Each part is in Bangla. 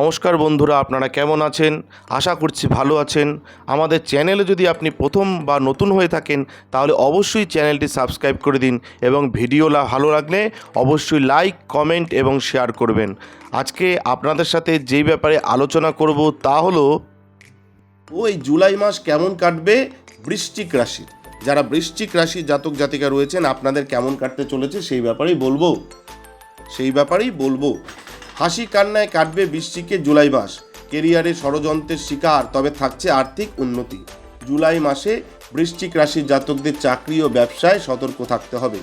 নমস্কার বন্ধুরা, আপনারা কেমন আছেন? আশা করছি ভালো আছেন। আমাদের চ্যানেলে যদি আপনি প্রথম বা নতুন হয়ে থাকেন, তাহলে অবশ্যই চ্যানেলটি সাবস্ক্রাইব করে দিন এবং ভিডিও ভালো লাগলে অবশ্যই লাইক, কমেন্ট এবং শেয়ার করবেন। আজকে আপনাদের সাথে যেই ব্যাপারে আলোচনা করব তা হলো ওই জুলাই মাস কেমন কাটবে? বৃশ্চিক রাশির যারা বৃশ্চিক রাশি জাতক জাতিকা রয়েছেন, আপনাদের কেমন কাটতে চলেছে সেই ব্যাপারেই বলব। সেই ব্যাপারেই বলব। হাসি কান্নায় কাটবে বৃশ্চিকে জুলাই মাস। কেরিয়ারে ষড়যন্ত্রের শিকার, তবে থাকছে আর্থিক উন্নতি। জুলাই মাসে বৃশ্চিক রাশির জাতকদের চাকরি ও ব্যবসায় সতর্ক থাকতে হবে।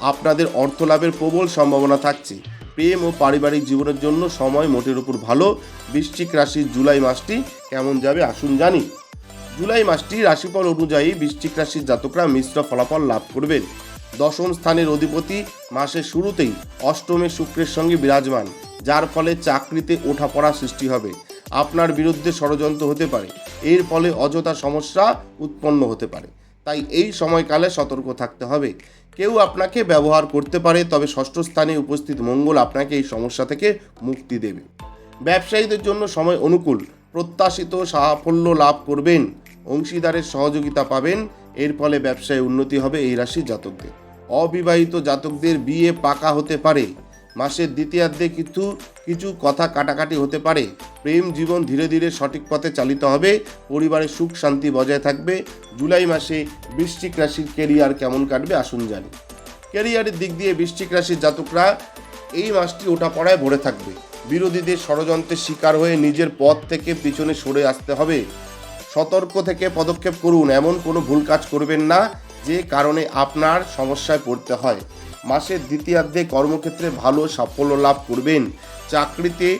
আপনাদের অর্থ লাভের প্রবল সম্ভাবনা থাকছে। প্রেম ও পারিবারিক জীবনের জন্য সময় মোটের উপর ভালো। বৃশ্চিক রাশির জুলাই মাসটি কেমন যাবে আসুন জানি। জুলাই মাসটি রাশিফল অনুযায়ী বৃশ্চিক রাশির জাতকরা মিশ্র ফলাফল লাভ করবেন। দশম স্থানের অধিপতি মাসের শুরুতেই অষ্টমে শুক্রের সঙ্গে বিরাজমান। যার ফলে চাকরিতে ওঠাপড়া সৃষ্টি হবে। আপনার বিরুদ্ধে ষড়যন্ত্র হতে পারে। এর ফলে অযথা সমস্যা উৎপন্ন হতে পারে। তাই এই সময়কালে সতর্ক থাকতে হবে। কেউ আপনাকে ব্যবহার করতে পারে, তবে ষষ্ঠ স্থানে উপস্থিত মঙ্গল আপনাকে এই সমস্যা থেকে মুক্তি দেবে। ব্যবসায়ীদের জন্য সময় অনুকূল। প্রত্যাশিত সাফল্য লাভ করবেন। অংশীদারের সহযোগিতা পাবেন। এর ফলে ব্যবসায় উন্নতি হবে এই রাশির জাতকদের। অবিবাহিত জাতকদের বিয়ে পাকা হতে পারে। মাসের দ্বিতীয়ার্ধে কিন্তু কিছু কথা কাটাকাটি হতে পারে। প্রেম জীবন ধীরে ধীরে সঠিক পথে চালিত হবে। পরিবারের সুখ শান্তি বজায় থাকবে। জুলাই মাসে বৃশ্চিক রাশির কেরিয়ার কেমন কাটবে আসুন জানি। ক্যারিয়ারের দিক দিয়ে বৃশ্চিক রাশির জাতকরা এই মাসটি ওঠা পড়ায় ভরে থাকবে। বিরোধীদের ষড়যন্ত্রের শিকার হয়ে নিজের পথ থেকে পিছনে সরে আসতে হবে। সতর্ক থেকে পদক্ষেপ করুন। এমন কোনো ভুল কাজ করবেন না যে কারণে আপনার সমস্যায় পড়তে হয়। মাসের দ্বিতীয়ার্ধে কর্মক্ষেত্রে ভালো সাফল্য লাভ করবেন। চাকরিতে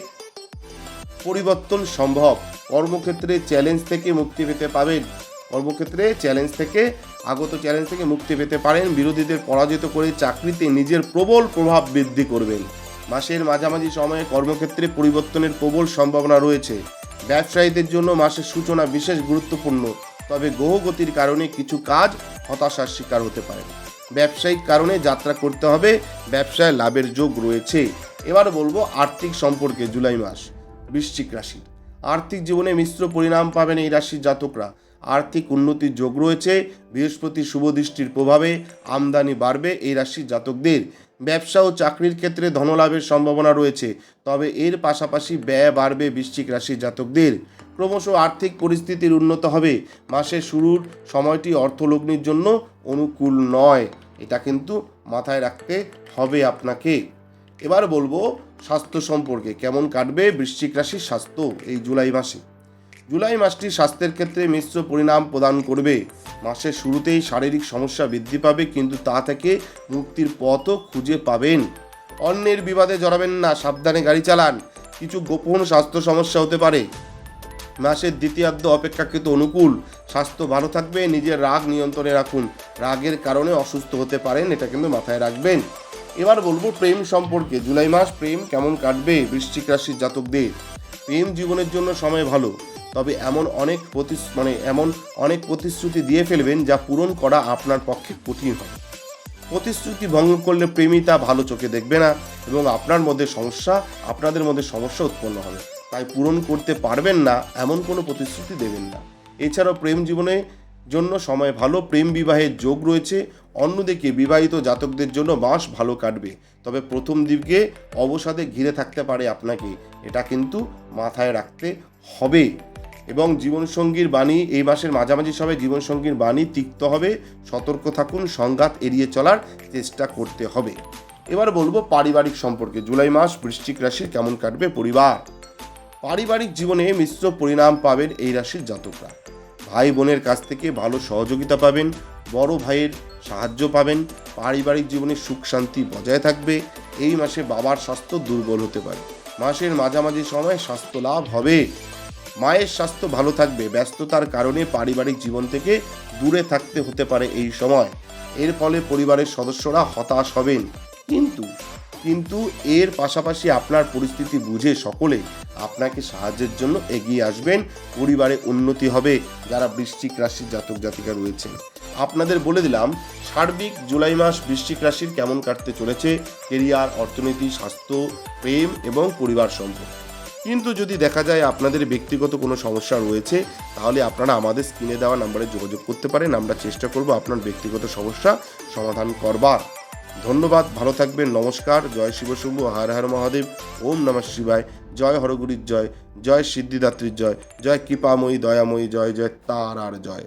পরিবর্তন সম্ভব। কর্মক্ষেত্রে চ্যালেঞ্জ থেকে মুক্তি পেতে পাবেন। কর্মক্ষেত্রে চ্যালেঞ্জ থেকে, আগত চ্যালেঞ্জ থেকে মুক্তি পেতে পারেন। বিরোধীদের পরাজিত করে চাকরিতে নিজের প্রবল প্রভাব বৃদ্ধি করবেন। মাসের মাঝামাঝি সময়ে কর্মক্ষেত্রে পরিবর্তনের প্রবল সম্ভাবনা রয়েছে। ব্যবসায়ীদের জন্য মাসের সূচনা বিশেষ গুরুত্বপূর্ণ। তবে গ্রহগতির কারণে কিছু কাজ হতাশার শিকার হতে পারে ব্যবসায়িক কারণে যাত্রা করতে হবে। ব্যবসায় লাভের যোগ রয়েছে। এবার বলব আর্থিক সম্পর্কে জুলাই মাস, বৃশ্চিক রাশি। আর্থিক জীবনে মিশ্র পরিণাম পাবেন এই রাশির জাতকরা। আর্থিক উন্নতির যোগ রয়েছে, বৃহস্পতি শুভ দৃষ্টির প্রভাবে আমদানি বাড়বে এই রাশির জাতকদের। ব্যবসা ও চাকরির ক্ষেত্রে ধনলাভের সম্ভাবনা রয়েছে, তবে এর পাশাপাশি ব্যয় বাড়বে বৃশ্চিক রাশির জাতকদের। ক্রমশ আর্থিক পরিস্থিতির উন্নত হবে। মাসের শুরুর সময়টি অর্থলগ্নির জন্য অনুকূল নয়। এটা কিন্তু মাথায় রাখতে হবে আপনাকে। এবার বলব স্বাস্থ্য সম্পর্কে, কেমন কাটবে বৃশ্চিক রাশির স্বাস্থ্য এই জুলাই মাসে? জুলাই মাসটি স্বাস্থ্যের ক্ষেত্রে মিশ্র পরিণাম প্রদান করবে। মাসের শুরুতেই শারীরিক সমস্যা বৃদ্ধি পাবে, কিন্তু তা থেকে মুক্তির পথও খুঁজে পাবেন। অন্যের বিবাদে জড়াবেন না, সাবধানে গাড়ি চালান। কিছু গোপন স্বাস্থ্য সমস্যা হতে পারে। মাসের দ্বিতীয়ার্ধ অপেক্ষাকৃত অনুকূল। স্বাস্থ্য ভালো থাকবে, নিজের রাগ নিয়ন্ত্রণে রাখুন। রাগের কারণে অসুস্থ হতে পারেন, এটা কিন্তু মাথায় রাখবেন। এবার বলব প্রেম সম্পর্কে। জুলাই মাস প্রেম কেমন কাটবে বৃশ্চিক রাশির জাতকদের? প্রেম জীবনের জন্য সময় ভালো, তবে এমন অনেক প্রতি মানে এমন অনেক প্রতিশ্রুতি দিয়ে ফেলবেন যা পূরণ করা আপনার পক্ষে কঠিন হবে। প্রতিশ্রুতি ভঙ্গ করলে প্রেমী তা ভালো চোখে দেখবে না এবং আপনার মধ্যে সমস্যা, আপনাদের মধ্যে সমস্যা উৎপন্ন হবে। তাই পূরণ করতে পারবেন না, এমন কোনো প্রতিশ্রুতি দেবেন না। এছাড়াও প্রেম জীবনে জন্য সময় ভালো, প্রেম বিবাহের যোগ রয়েছে, অন্যদিকে বিবাহিত জাতকদের জন্য মাস ভালো কাটবে। তবে প্রথম দিকে অবসাদে ঘিরে থাকতে পারে আপনাকে, এটা কিন্তু মাথায় রাখতে হবে। এবং জীবনসঙ্গীর বাণী, এই মাসের মাঝামাঝি সময় জীবনসঙ্গীর বাণী তিক্ত হবে, সতর্ক থাকুন, সংঘাত এড়িয়ে চলার চেষ্টা করতে হবে। এবার বলব পারিবারিক সম্পর্কে, জুলাই মাস বৃশ্চিক রাশির কেমন কাটবে পরিবার? পারিবারিক জীবনে মিশ্র পরিণাম পাবেন এই রাশির জাতকরা। ভাই বোনের কাছ থেকে ভালো সহযোগিতা পাবেন, বড় ভাইয়ের সাহায্য পাবেন, পারিবারিক জীবনে সুখ শান্তি বজায় থাকবে, এই মাসে বাবার স্বাস্থ্য দুর্বল হতে পারে। মাসের মাঝামাঝি সময় স্বাস্থ্য লাভ হবে। মায়ের স্বাস্থ্য ভালো থাকবে, ব্যস্ততার কারণে পারিবারিক জীবন থেকে দূরে থাকতে হতে পারে এই সময়। এর ফলে পরিবারের সদস্যরা হতাশ হবেন। কিন্তু কিন্তু এর পাশাপাশি আপনার পরিস্থিতি বুঝে সকলে আপনাকে সাহায্যের জন্য এগিয়ে আসবেন, পরিবারে উন্নতি হবে, যারা বৃশ্চিক রাশির জাতক জাতিকা রয়েছেন। আপনাদের বলে দিলাম, সার্বিক জুলাই মাস বৃশ্চিক রাশির কেমন কাটতে চলেছে, কেরিয়ার, অর্থনীতি, স্বাস্থ্য, প্রেম এবং পরিবার সম্পর্ক। কিন্তু যদি দেখা যায় আপনাদের ব্যক্তিগত কোনো সমস্যা রয়েছে, তাহলে আপনারা আমাদের স্ক্রিনে দেওয়া নাম্বারে যোগাযোগ করতে পারেন, আমরা চেষ্টা করব আপনার ব্যক্তিগত সমস্যা সমাধান করবার। ধন্যবাদ, ভালো থাকবেন, নমস্কার, জয় শিবশম্ভু হর হর মহাদেব, ওম নমঃ শিবায়, জয় হরগুরির জয় জয় সিদ্ধিদাত্রীর জয় জয় কৃপাময়ী, দয়াময়ী, জয় জয় তার আর জয়।